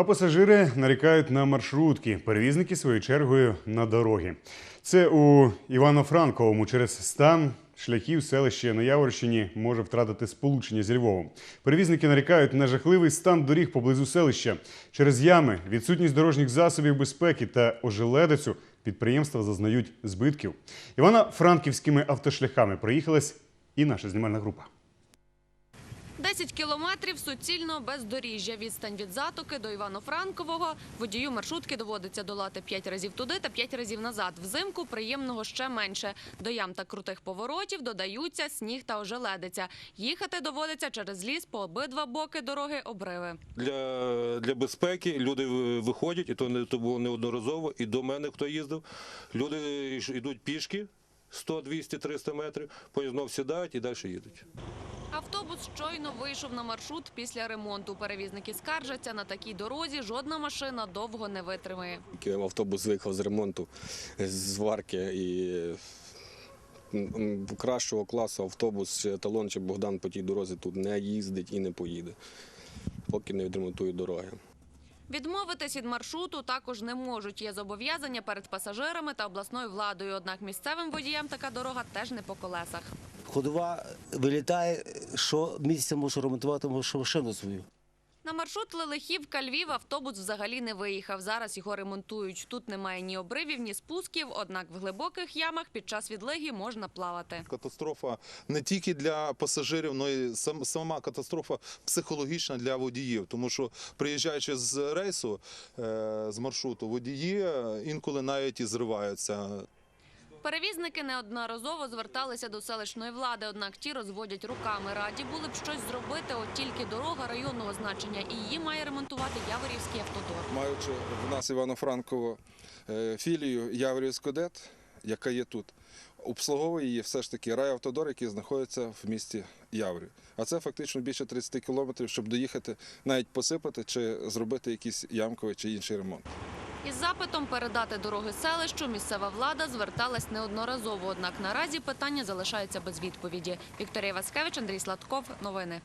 А пасажири нарікають на маршрутки, перевізники своєю чергою на дороги. Це у Івано-Франковому через стан шляхів селище на Яворщині може втратити сполучення зі Львовом. Перевізники нарікають на жахливий стан доріг поблизу селища. Через ями, відсутність дорожніх засобів безпеки та ожеледицю підприємства зазнають збитків. Івано-Франківськими автошляхами проїхалась і наша знімальна група. 10 кілометрів суцільного бездоріжжя. Відстань від затоки до Івано-Франкового. Водію маршрутки доводиться долати 5 разів туди та 5 разів назад. Взимку приємного ще менше. До ям та крутих поворотів додаються сніг та ожеледиця. Їхати доводиться через ліс по обидва боки дороги обриви. Для, для безпеки люди виходять, і то не то було неодноразово. І до мене хто їздив. Люди йдуть пішки 100, 200, 300 метрів, потім знов сідають і далі їдуть. Автобус щойно вийшов на маршрут після ремонту. Перевізники скаржаться, на такій дорозі жодна машина довго не витримає. Автобус виїхав з ремонту з зварки і кращого класу автобус чи талон чи Богдан по тій дорозі тут не їздить і не поїде, поки не відремонтують дороги. Відмовитись від маршруту також не можуть. Є зобов'язання перед пасажирами та обласною владою. Однак місцевим водіям така дорога теж не по колесах. Ходова вилітає, що місяця можу ремонтувати машину свою. На маршрут Лелехівка Львів автобус взагалі не виїхав. Зараз його ремонтують. Тут немає ні обривів, ні спусків. Однак в глибоких ямах під час відлиги можна плавати. Катастрофа не тільки для пасажирів, але й сам- сама катастрофа психологічна для водіїв. Тому що приїжджаючи з рейсу, е, з маршруту, водії е, інколи навіть і зриваються. Перевізники неодноразово зверталися до селищної влади, однак ті розводять руками. Раді були б щось зробити, от тільки дорога районного значення, і її має ремонтувати Яворівський автодор. маючи в нас Івано-Франково е, філію Яворівськодет, яка є тут, обслуговує її все ж таки райавтодор, який знаходиться в місті Яворів. А це фактично більше 30 кілометрів, щоб доїхати, навіть посипати чи зробити якийсь ямковий чи інший ремонт. Із запитом передати дороги селищу місцева влада зверталась неодноразово. Однак наразі питання залишається без відповіді. Вікторія Васкевич, Андрій Сладков. Новини.